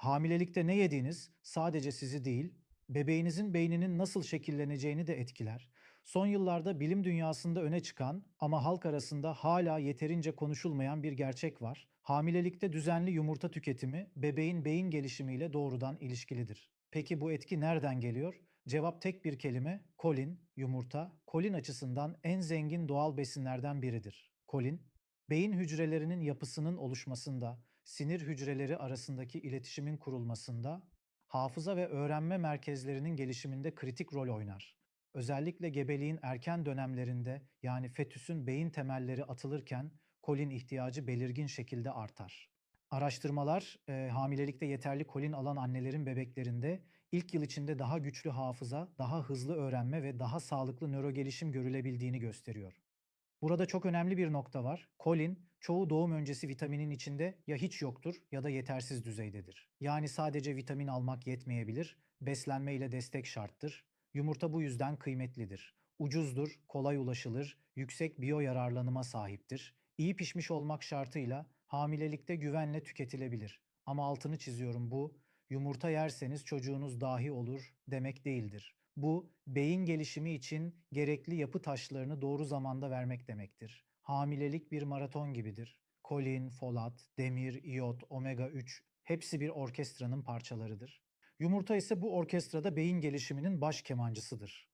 Hamilelikte ne yediğiniz sadece sizi değil, bebeğinizin beyninin nasıl şekilleneceğini de etkiler. Son yıllarda bilim dünyasında öne çıkan ama halk arasında hala yeterince konuşulmayan bir gerçek var. Hamilelikte düzenli yumurta tüketimi bebeğin beyin gelişimiyle doğrudan ilişkilidir. Peki bu etki nereden geliyor? Cevap tek bir kelime, kolin, yumurta, kolin açısından en zengin doğal besinlerden biridir. Kolin, beyin hücrelerinin yapısının oluşmasında, sinir hücreleri arasındaki iletişimin kurulmasında, hafıza ve öğrenme merkezlerinin gelişiminde kritik rol oynar. Özellikle gebeliğin erken dönemlerinde yani fetüsün beyin temelleri atılırken kolin ihtiyacı belirgin şekilde artar. Araştırmalar e, hamilelikte yeterli kolin alan annelerin bebeklerinde ilk yıl içinde daha güçlü hafıza, daha hızlı öğrenme ve daha sağlıklı nörogelişim görülebildiğini gösteriyor. Burada çok önemli bir nokta var. Kolin, çoğu doğum öncesi vitaminin içinde ya hiç yoktur ya da yetersiz düzeydedir. Yani sadece vitamin almak yetmeyebilir, beslenme ile destek şarttır. Yumurta bu yüzden kıymetlidir. Ucuzdur, kolay ulaşılır, yüksek biyo yararlanıma sahiptir. İyi pişmiş olmak şartıyla hamilelikte güvenle tüketilebilir. Ama altını çiziyorum bu, yumurta yerseniz çocuğunuz dahi olur demek değildir. Bu, beyin gelişimi için gerekli yapı taşlarını doğru zamanda vermek demektir. Hamilelik bir maraton gibidir. Kolin, folat, demir, iyot, omega 3 hepsi bir orkestranın parçalarıdır. Yumurta ise bu orkestrada beyin gelişiminin baş kemancısıdır.